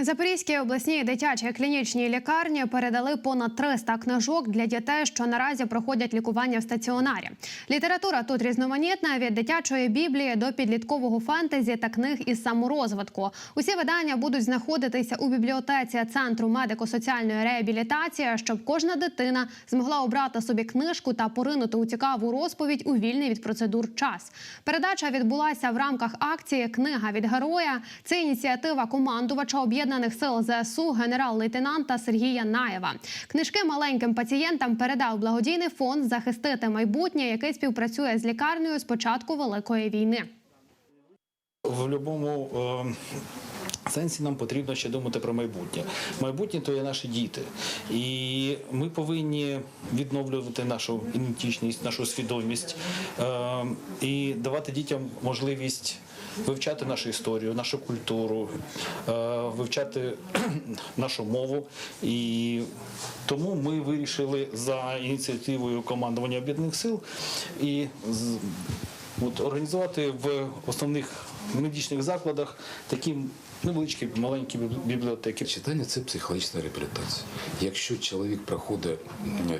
Запорізькій обласній дитячій клінічній лікарні передали понад 300 книжок для дітей, що наразі проходять лікування в стаціонарі. Література тут різноманітна від дитячої біблії до підліткового фентезі та книг із саморозвитку. Усі видання будуть знаходитися у бібліотеці центру медико-соціальної реабілітації, щоб кожна дитина змогла обрати собі книжку та поринути у цікаву розповідь у вільний від процедур час. Передача відбулася в рамках акції Книга від героя. Це ініціатива командувача об'єднаних сил ЗСУ генерал-лейтенанта Сергія Наєва. Книжки маленьким пацієнтам передав благодійний фонд захистити майбутнє, який співпрацює з лікарнею з початку великої війни. В будь-якому е, сенсі нам потрібно ще думати про майбутнє. Майбутнє то є наші діти. І ми повинні відновлювати нашу ідентичність, нашу свідомість е, і давати дітям можливість вивчати нашу історію, нашу культуру, е, вивчати нашу мову. І тому ми вирішили за ініціативою командування об'єднаних сил і От організувати в основних медичних закладах такі невеличкі маленькі бібліотеки. Читання це психологічна реабілітація. Якщо чоловік проходить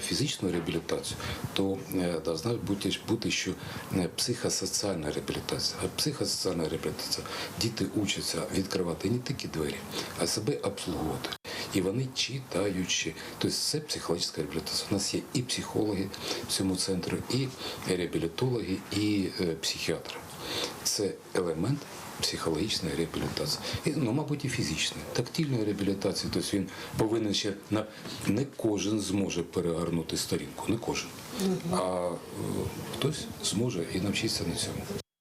фізичну реабілітацію, то е, должна бути, бути ще е, психосоціальна реабілітація. А психосоціальна реабілітація діти учаться відкривати не тільки двері, а себе обслуговувати. І вони читаючи. Тобто це психологічна реабілітація. У нас є і психологи в цьому центрі, і реабілітологи, і е, психіатри. Це елемент психологічної реабілітації. І, ну, мабуть, і фізичної, тактильної реабілітації. Тобто він повинен ще на не кожен зможе перегорнути сторінку, не кожен. А е, хтось зможе і навчитися на цьому.